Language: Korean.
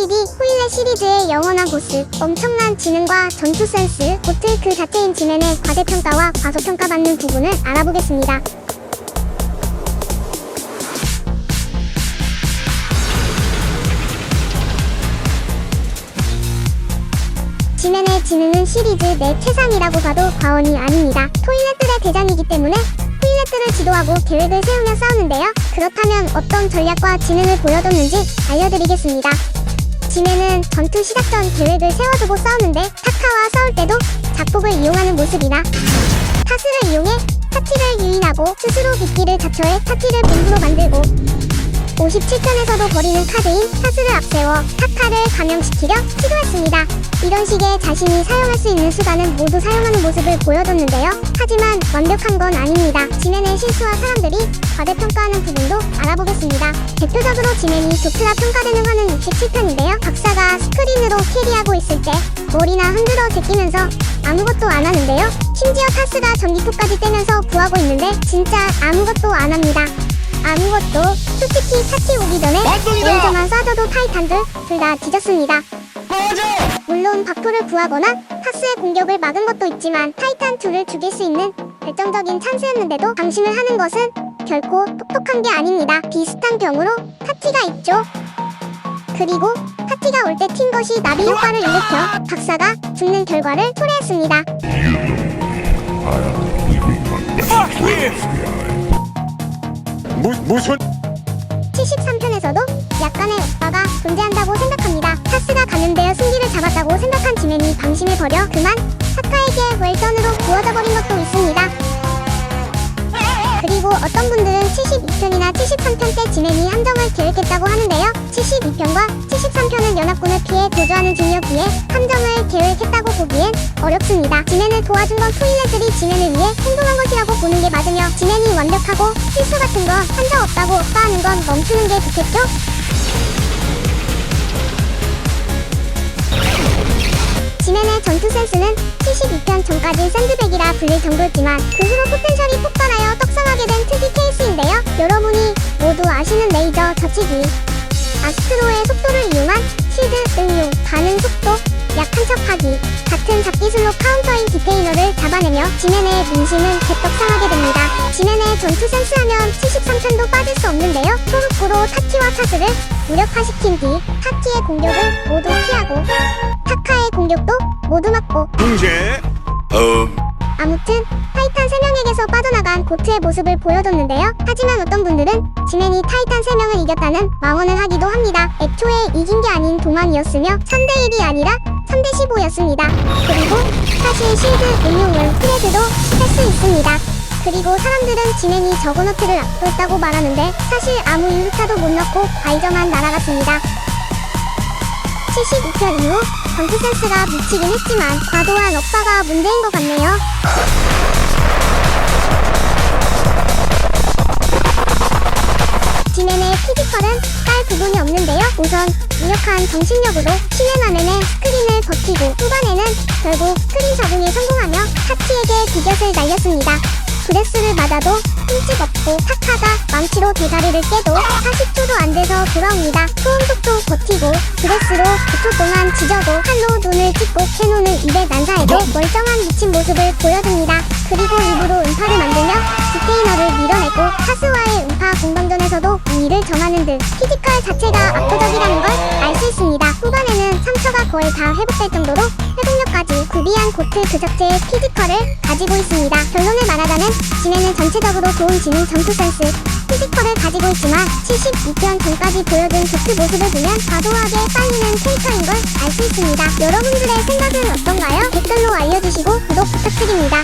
스피디 후일레 시리즈의 영원한 보스 엄청난 지능과 전투 센스 보트 그 자체인 지멘의 과대평가와 과소평가받는 부분을 알아보겠습니다. 지멘의 지능은 시리즈 내 최상이라고 봐도 과언이 아닙니다. 토일렛들의 대장이기 때문에 토일렛들을 지도하고 계획을 세우며 싸우는데요. 그렇다면 어떤 전략과 지능을 보여줬는지 알려드리겠습니다. 지멘은 전투 시작 전 계획을 세워두고 싸우는데 타카와 싸울 때도 작폭을 이용하는 모습이나 타스를 이용해 타티를 유인하고 스스로 빗기를 자처해 타티를 본부로 만들고 57편에서도 버리는 카드인 타스를 앞세워 타카를 감염시키려 시도했습니다. 이런 식의 자신이 사용할 수 있는 수단은 모두 사용하는 모습을 보여줬는데요. 하지만 완벽한 건 아닙니다. 지멘의 실수와 사람들이 과대평가하는 부분도 알아보겠습니다. 대표적으로 지멘이 좋트라 평가되는 화는 67편인데요. 박사가 스크린으로 캐리하고 있을 때 머리나 흔들어 제끼면서 아무것도 안 하는데요. 심지어 타스가 전기톱까지 떼면서 구하고 있는데 진짜 아무것도 안 합니다. 아무것도 솔직히 타치 오기 전에! 레이저만 쏴줘도 타이탄들 둘 다 뒤졌습니다. 물론 바쿠를 구하거나 타스의 공격을 막은 것도 있지만 타이탄 둘을 죽일 수 있는 결정적인 찬스였는데도 방심을 하는 것은 결코 똑똑한 게 아닙니다. 비슷한 경우로 타티가 있죠. 그리고 타티가 올 때 튄 것이 나비 효과를 일으켜 박사가 죽는 결과를 초래했습니다. 무, 무슨 73편에서도 약간의 오빠가 존재한다고 생각합니다. 타스가 감염되어 승기를 잡았다고 생각한 지맨이 방심을 버려 그만 사카에게 웰전으로 구워져 버린 것도 있습니다. 그리고 어떤 분들은 72편이나 73편 때 지맨이 함정을 계획했다고 하는데요. 72편과 73편은 연합군을 피해 도주하는 중이었기에 함정을 보기엔 어렵습니다. 지맨을 도와준 건 토일렛들이 지맨을 위해 행동한 것이라고 보는 게 맞으며 지맨이 완벽하고 실수 같은 거 한 적 없다고 오빠하는 건 멈추는 게 좋겠죠? 지맨의 전투 센스는 72편 전까지 샌드백이라 불릴 정도였지만 그 후로 포텐셜이 폭발하여 떡상하게 된 특이 케이스인데요. 여러분이 모두 아시는 레이저 저치기 아스트로의 속도를 이용한 실드 응용 반응 속도 약한 척하기 같은 잡기술로 카운터인 디테이너를 잡아내며 지맨의 민심은 개떡상하게 됩니다. 지맨의 전투 센스하면 73편도 빠질 수 없는데요. 토르코로 타키와 타스를 무력화시킨 뒤 타키의 공격을 모두 피하고 타카의 공격도 모두 막고 문제 음 아무튼 타이탄 3명에게서 빠져나간 고트의 모습을 보여줬는데요. 하지만 어떤 분들은 지맨이 타이탄 3명을 이겼다는 망언을 하기도 합니다. 애초에 이긴 게 아닌 동안이었으며 3대1이 아니라 3대15였습니다. 그리고 사실 실드 응용은 프레드도 할 수 있습니다. 그리고 사람들은 지맨이 저거너트를 압도했다고 말하는데 사실 아무 유효타도 못 넣고 과이저만 날아갔습니다. 72편 이후 전투 센스가 미치긴 했지만 과도한 억바가 문제인 것 같네요. 지맨의 피지컬은 깔 부분이 없는데요. 우선 무력한 정신력으로 신의 만엔의 스크린을 버티고 후반에는 결국 스크린 적응에 성공하며 타키에게 기get을 날렸습니다. 브레스를 맞아도 흠집 없고 타카가 망치로 대가리를 깨도 40초도 안 돼서 돌아옵니다. 소음 속도 버티고 브레스로 9초 동안 지져도 칼로 눈을 찍고 캐논을 입에 난사해도 멀쩡한 미친 모습을 보여줍니다. 그리고 입으로 음파를 만들며 디테이너를 밀어내고 우위를 점하는 등 피지컬 자체가 압도적이라는 걸 알 수 있습니다. 후반에는 상처가 거의 다 회복될 정도로 회복력까지 구비한 고트 그 자체의 피지컬을 가지고 있습니다. 결론을 말하자면 지네는 전체적으로 좋은 지능 전투 센스 피지컬을 가지고 있지만 72편 전까지 보여준 고트 모습을 보면 과도하게 빨리는 캐릭터인 걸 알 수 있습니다. 여러분들의 생각은 어떤가요? 댓글로 알려주시고 구독 부탁드립니다.